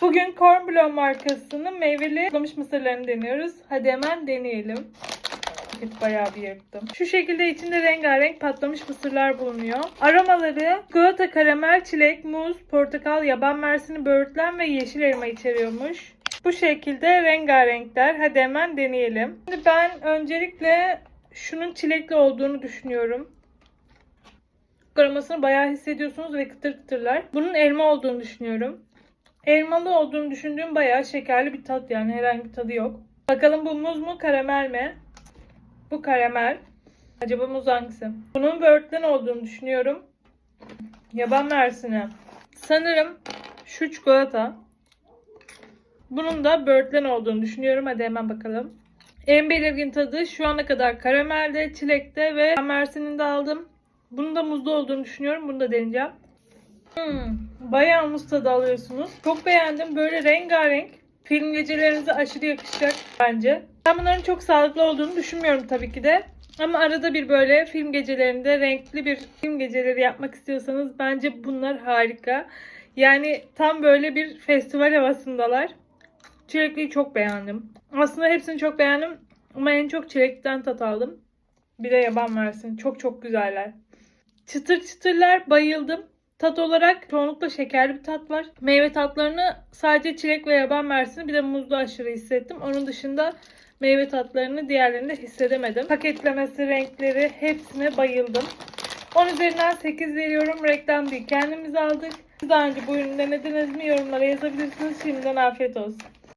Bugün Corn Bleu markasının meyveli patlamış mısırlarını deniyoruz. Hadi hemen deneyelim. Paket bayağı bir yırttım. Şu şekilde içinde rengarenk patlamış mısırlar bulunuyor. Aromaları çikolata, karamel, çilek, muz, portakal, yaban mersini, böğürtlen ve yeşil elma içeriyormuş. Bu şekilde rengarenkler. Hadi hemen deneyelim. Şimdi ben öncelikle şunun çilekli olduğunu düşünüyorum. Aromasını bayağı hissediyorsunuz ve kıtır kıtırlar. Bunun elma olduğunu düşünüyorum. Elmalı olduğunu düşündüğüm bayağı şekerli bir tat yani herhangi bir tadı yok. Bakalım bu muz mu karamel mi? Bu karamel. Acaba muz hangisi? Bunun böğürtlen olduğunu düşünüyorum. Yaban mersini. Sanırım şu çikolata. Bunun da böğürtlen olduğunu düşünüyorum. Hadi hemen bakalım. En belirgin tadı şu ana kadar karamelde, çilekte ve mersinin de aldım. Bunun da muzlu olduğunu düşünüyorum. Bunu da deneyeceğim. Hmm, bayağı muz tadı alıyorsunuz. Çok beğendim. Böyle rengarenk. Film gecelerinize aşırı yakışacak bence. Ben bunların çok sağlıklı olduğunu düşünmüyorum tabii ki de. Ama arada bir böyle film gecelerinde renkli bir film geceleri yapmak istiyorsanız bence bunlar harika. Yani tam böyle bir festival havasındalar. Çilekliyi çok beğendim. Aslında hepsini çok beğendim ama en çok çilekten tat aldım. Bir de yaban versin. Çok çok güzeller. Çıtır çıtırlar bayıldım. Tat olarak çoğunlukla şekerli bir tat var. Meyve tatlarını sadece çilek ve yaban mersini bir de muzlu aşırı hissettim. Onun dışında meyve tatlarını diğerlerinde hissedemedim. Paketlemesi, renkleri hepsine bayıldım. 10 üzerinden 8 veriyorum. Reklam değil. Kendimiz aldık. Siz daha önce bu ürünü denediniz mi? Yorumlara yazabilirsiniz. Şimdiden afiyet olsun.